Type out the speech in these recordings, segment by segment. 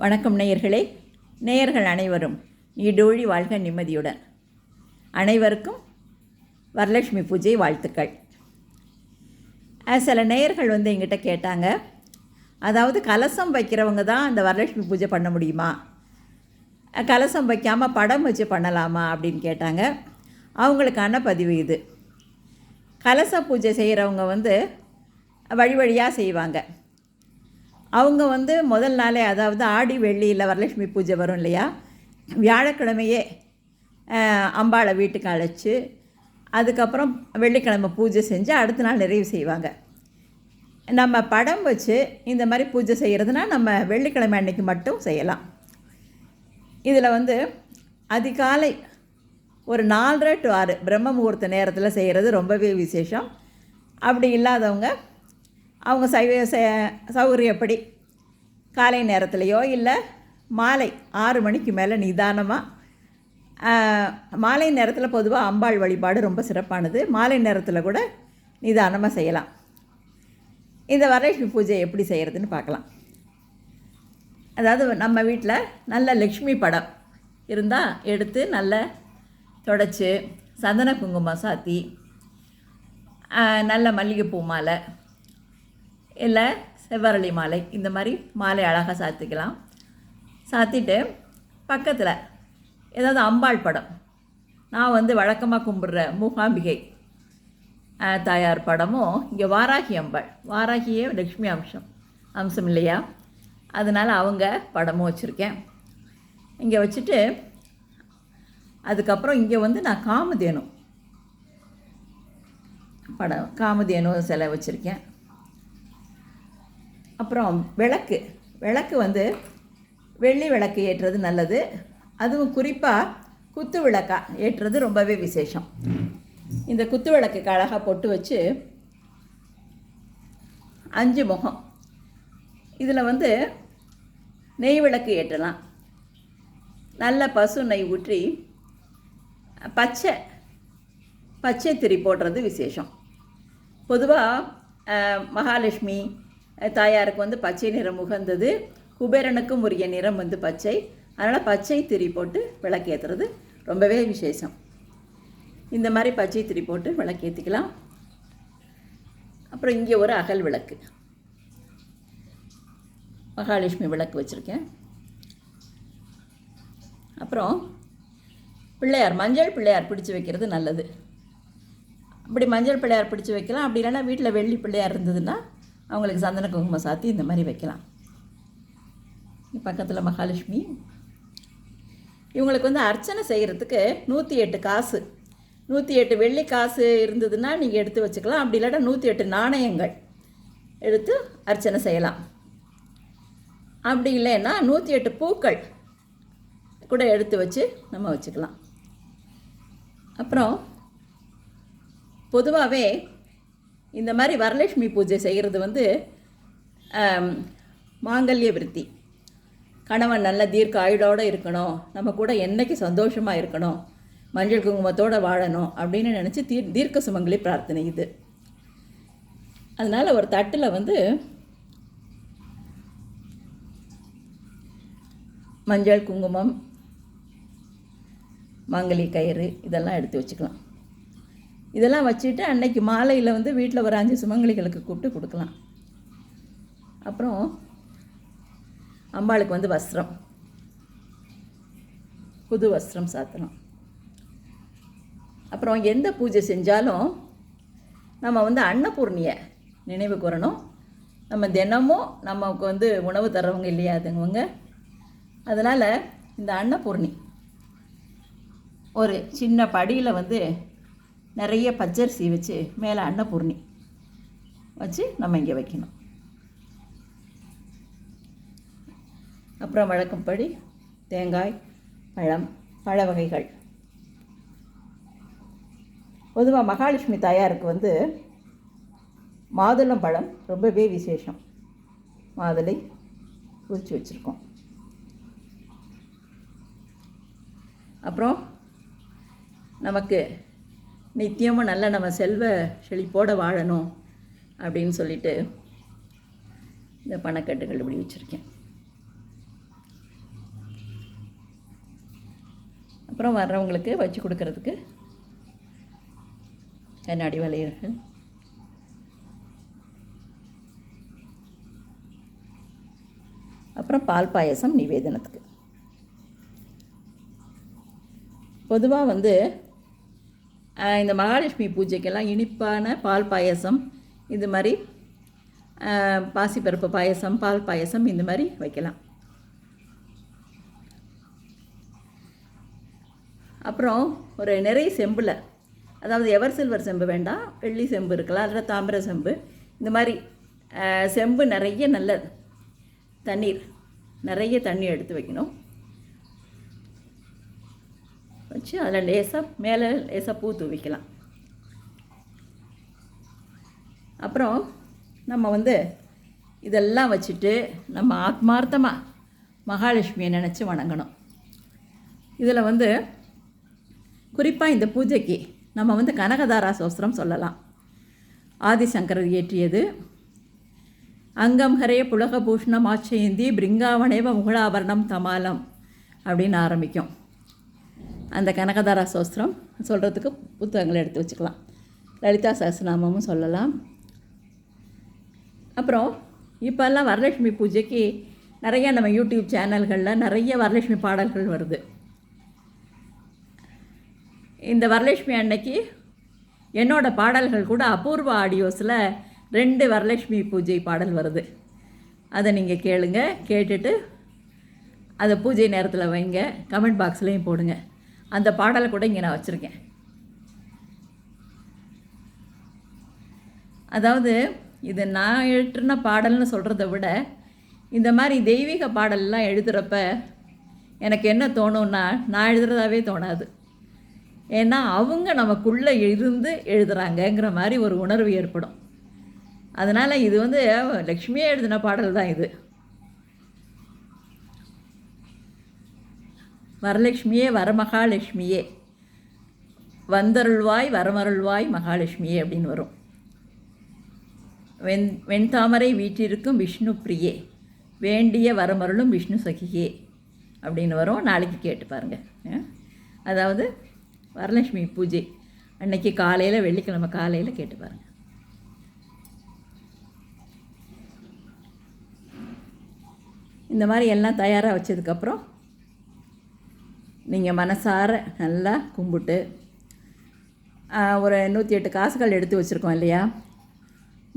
வணக்கம் நேயர்களே. நேயர்கள் அனைவரும் நீடோழி வாழ்க நிம்மதியுடன். அனைவருக்கும் வரலட்சுமி பூஜை வாழ்த்துக்கள். சில நேயர்கள் வந்து எங்கிட்ட கேட்டாங்க அதாவது கலசம் வைக்கிறவங்க தான் அந்த வரலட்சுமி பூஜை பண்ண முடியுமா? கலசம் வைக்காமல் படம் வச்சு பண்ணலாமா? அப்படின்னு கேட்டாங்க. அவங்களுக்கான பதிவு இது. கலச பூஜை செய்கிறவங்க வந்து வழி வழியாக செய்வாங்க. அவங்க வந்து முதல் நாளே அதாவது ஆடி வெள்ளியில் வரலட்சுமி பூஜை வரும் இல்லையா? வியாழக்கிழமையே அம்பாளை வீட்டுக்கு அழைச்சி அதுக்கப்புறம் வெள்ளிக்கிழமை பூஜை செஞ்சு அடுத்த நாள் நிறைவு செய்வாங்க. நம்ம படம் வச்சு இந்த மாதிரி பூஜை செய்கிறதுனா நம்ம வெள்ளிக்கிழமை அன்னைக்கு மட்டும் செய்யலாம். இதில் வந்து அதிகாலை ஒரு நாலரை டு ஆறு பிரம்ம முகூர்த்த நேரத்தில் செய்கிறது ரொம்பவே விசேஷம். அப்படி இல்லாதவங்க அவங்க சைவ ச- சௌகரியப்படி காலை நேரத்துலையோ இல்லை மாலை ஆறு மணிக்கு மேலே நிதானமாக மாலை நேரத்தில் பொதுவாக அம்பாள் வழிபாடு ரொம்ப சிறப்பானது. மாலை நேரத்தில் கூட நிதானமாக செய்யலாம். இந்த வரலட்சுமி பூஜை எப்படி செய்கிறதுன்னு பார்க்கலாம். அதாவது நம்ம வீட்டில் நல்ல லக்ஷ்மி படம் இருந்தால் எடுத்து நல்லா தொடச்சி சந்தன குங்குமம் சாத்தி நல்ல மல்லிகைப்பூ மாலை இல்லை செவ்வரளி மாலை. இந்த மாதிரி மாலை அழகாக சாத்திக்கலாம். சாத்திட்டு பக்கத்தில் ஏதாவது அம்பாள் படம். நான் வந்து வழக்கமாக கும்பிட்ற மூகாம்பிகை தாயார் படமும் இங்கே வாராகி அம்பாள். வாராகியே லக்ஷ்மி அம்சம். அம்சம் இல்லையா? அதனால் அவங்க படமும் வச்சுருக்கேன். இங்கே வச்சுட்டு அதுக்கப்புறம் இங்கே வந்து நான் காமதேனு படம் காமதேனு சிலை வச்சுருக்கேன். அப்புறம் விளக்கு. விளக்கு வந்து வெள்ளி விளக்கு ஏற்றுறது நல்லது. அதுவும் குறிப்பாக குத்து விளக்கா ஏற்றுறது ரொம்பவே விசேஷம். இந்த குத்து விளக்குக்கு அழகாக பொட்டு வச்சு அஞ்சு முகம். இதில் வந்து நெய் விளக்கு ஏற்றலாம். நல்ல பசு நெய் ஊற்றி பச்சை பச்சை திரி போடுறது விசேஷம். பொதுவாக மகாலட்சுமி தாயாருக்கு வந்து பச்சை நிறம் உகந்தது. குபேரனுக்கும் உரிய நிறம் வந்து பச்சை. அதனால் பச்சை திரி போட்டு விளக்கேற்றுறது ரொம்பவே விசேஷம். இந்த மாதிரி பச்சை திரி போட்டு விளக்கேற்றிக்கலாம் அப்புறம் இங்கே ஒரு அகல் விளக்கு. மகாலட்சுமி விளக்கு வச்சுருக்கேன். அப்புறம் பிள்ளையார் மஞ்சள் பிள்ளையார் பிடிச்சு வைக்கிறது நல்லது. அப்படி மஞ்சள் பிள்ளையார் பிடிச்சி வைக்கலாம். அப்படி இல்லைன்னா வீட்டில் வெள்ளி பிள்ளையார் இருந்ததுன்னா அவங்களுக்கு சந்தன குங்குமம் சாத்தி இந்த மாதிரி வைக்கலாம். பக்கத்தில் மகாலட்சுமி. இவங்களுக்கு வந்து அர்ச்சனை செய்கிறதுக்கு நூற்றி எட்டு காசு. நூற்றி எட்டு வெள்ளி காசு இருந்ததுன்னா நீங்கள் எடுத்து வச்சுக்கலாம். அப்படி இல்லாட்டா நூற்றி எட்டு நாணயங்கள் எடுத்து அர்ச்சனை செய்யலாம். அப்படி இல்லைன்னா நூற்றி எட்டு பூக்கள் கூட எடுத்து வச்சு நம்ம வச்சுக்கலாம். அப்புறம் பொதுவாகவே இந்த மாதிரி வரலட்சுமி பூஜை செய்கிறது வந்து மாங்கல்ய விருத்தி. கணவன் நல்ல தீர்க்க ஆயுளோடு இருக்கணும். நம்ம கூட என்றைக்கு சந்தோஷமாக இருக்கணும். மஞ்சள் குங்குமத்தோடு வாழணும் அப்படின்னு நினச்சி தீர் தீர்க்க சுமங்கலி பிரார்த்தனை இது. அதனால் ஒரு தட்டில் வந்து மஞ்சள் குங்குமம் மாங்கலி கயிறு இதெல்லாம் எடுத்து வச்சுக்கலாம். இதெல்லாம் வச்சுட்டு அன்னைக்கு மாலையில் வந்து வீட்டில் ஒரு அஞ்சு சுமங்கலிகளுக்கு கூப்பிட்டு கொடுக்கலாம். அப்புறம் அம்பாளுக்கு வந்து வஸ்திரம். புது வஸ்திரம் சாத்தணும். அப்புறம் எந்த பூஜை செஞ்சாலும் நம்ம வந்து அன்னபூர்ணியை நினைவு கூறணும். நம்ம தினமும் நமக்கு வந்து உணவு தர்றவங்க இல்லையா அதுங்கவங்க அதனால் இந்த அன்னபூர்ணி ஒரு சின்ன படியில் வந்து நிறைய பச்சரிசி வச்சு மேலே அன்னபூர்ணி வச்சு நம்ம இங்கே வைக்கணும். அப்புறம் வழக்கப்படி தேங்காய் பழம் பழ வகைகள். பொதுவாக மகாலட்சுமி தாயாருக்கு வந்து மாதுளம் பழம் ரொம்பவே விசேஷம். மாதுளை குறித்து வச்சுருக்கோம். அப்புறம் நமக்கு நித்தியமும் நல்லா நம்ம செல்வ செழிப்போடு வாழணும் அப்படின்னு சொல்லிட்டு இந்த பணக்கட்டுகள் இப்படி வச்சுருக்கேன். அப்புறம் வர்றவங்களுக்கு வச்சு கொடுக்கறதுக்கு கண்ணாடி வளையல்கள் அப்புறம் பால் பாயசம் நிவேதனத்துக்கு. பொதுவாக வந்து இந்த மகாலட்சுமி பூஜைக்கெல்லாம் இனிப்பான பால் பாயசம் இது மாதிரி பாசிப்பருப்பு பாயசம் பால் பாயசம் இந்த மாதிரி வைக்கலாம். அப்புறம் ஒரு நிறைய செம்பில் அதாவது எவர் சில்வர் செம்பு வேண்டாம் வெள்ளி செம்பு இருக்கலாம் அதில் தாமிர செம்பு இந்த மாதிரி செம்பு நிறைய நல்ல தண்ணீர் நிறைய தண்ணி எடுத்து வைக்கணும். வச்சு அதில் லேசாக மேலே லேசாக பூ தூவிக்கலாம். அப்புறம் நம்ம வந்து இதெல்லாம் வச்சுட்டு நம்ம ஆத்மார்த்தமாக மகாலட்சுமியை நினச்சி வணங்கணும். இதில் வந்து குறிப்பாக இந்த பூஜைக்கு நம்ம வந்து கனகதாரா சோஸ்திரம் சொல்லலாம். ஆதிசங்கரர் இயற்றியது அங்கம் ஹரே புலகபூஷணம் ஆச்சயந்தி பிருங்காவனேவ முகலாபரணம் தமாலம் அப்படின்னு ஆரம்பிக்கும். அந்த கனகதாரா சோஸ்திரம் சொல்கிறதுக்கு புத்தகங்களை எடுத்து வச்சுக்கலாம். லலிதா சஹஸ்ரநாமமும் சொல்லலாம். அப்புறம் இப்போல்லாம் வரலட்சுமி பூஜைக்கு நிறைய நம்ம யூடியூப் சேனல்களில் நிறைய வரலட்சுமி பாடல்கள் வருது. இந்த வரலட்சுமி அன்னைக்கு என்னோடய பாடல்கள் கூட அபூர்வ ஆடியோஸில் ரெண்டு வரலட்சுமி பூஜை பாடல் வருது. அதை நீங்கள் கேளுங்க கேட்டுட்டு அதை பூஜை நேரத்தில் வைங்க கமெண்ட் பாக்ஸ்லேயும் போடுங்க. அந்த பாடலை கூட இங்கே நான் வச்சுருக்கேன். அதாவது இது நான் எழுட்டுன பாடல்னு சொல்கிறத விட இந்த மாதிரி தெய்வீக பாடல்லாம் எழுதுகிறப்ப எனக்கு என்ன தோணும்னா நான் எழுதுறதாவே தோணாது. ஏன்னா அவங்க நமக்குள்ளே இருந்து எழுதுகிறாங்கங்கிற மாதிரி ஒரு உணர்வு ஏற்படும். அதனால் இது வந்து லக்ஷ்மியே எழுதின பாடல் தான் இது. வரலட்சுமியே வரமகாலட்சுமியே. வந்தருள்வாய் வரமருள்வாய் மகாலட்சுமியே அப்படின்னு வரும். வெண் வெண்தாமரை வீற்றிருக்கும் விஷ்ணு பிரியே. வேண்டிய வரமருளும் விஷ்ணு சகியே அப்படின்னு வரும். நாளைக்கு கேட்டு பாருங்கள் அதாவது வரலட்சுமி பூஜை. அன்னைக்கு காலையில் வெள்ளிக்கிழமை காலையில் கேட்டு பாருங்கள் இந்த மாதிரி எல்லாம் தயாராக வச்சதுக்கப்புறம் நீங்கள் மனசார நல்லா கும்பிட்டு ஒரு நூற்றி எட்டு காசுகள் எடுத்து வச்சுருக்கோம் இல்லையா?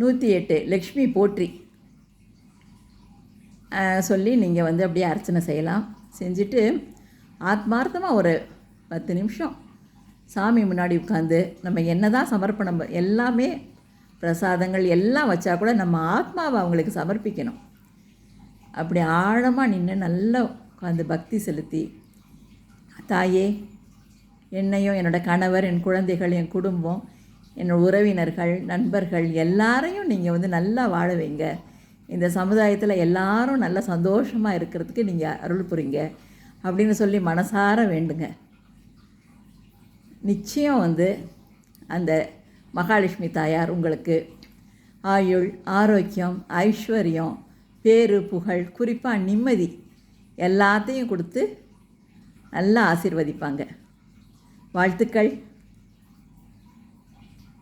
நூற்றி எட்டு லக்ஷ்மி போற்றி. சொல்லி நீங்கள் வந்து அப்படியே அர்ச்சனை செய்யலாம். செஞ்சுட்டு ஆத்மார்த்தமாக ஒரு பத்து நிமிஷம் சாமி முன்னாடி உட்காந்து நம்ம என்ன தான் சமர்ப்பணம் எல்லாமே பிரசாதங்கள் எல்லாம் வச்சா கூட நம்ம ஆத்மாவை அவங்களுக்கு சமர்ப்பிக்கணும். அப்படி ஆழமாக நின்று நல்லா உட்காந்து பக்தி செலுத்தி தாயே என்னையும் என்னோடய கணவர் என் குழந்தைகள் என் குடும்பம் என்னோடய உறவினர்கள் நண்பர்கள் எல்லாரையும் நீங்கள் வந்து நல்லா வாழ வைங்க. இந்த சமுதாயத்தில் எல்லாரும் நல்ல சந்தோஷமாக இருக்கிறதுக்கு நீங்கள் அருள் புரிங்க அப்படின்னு சொல்லி மனசார வேண்டுங்க. நிச்சயம் வந்து அந்த மகாலட்சுமி தாயார் உங்களுக்கு ஆயுள் ஆரோக்கியம் ஐஸ்வர்யம் பேரு புகழ் குறிப்பாக நிம்மதி எல்லாத்தையும் கொடுத்து நல்லா ஆசிர்வதிப்பாங்க. வாழ்த்துக்கள்.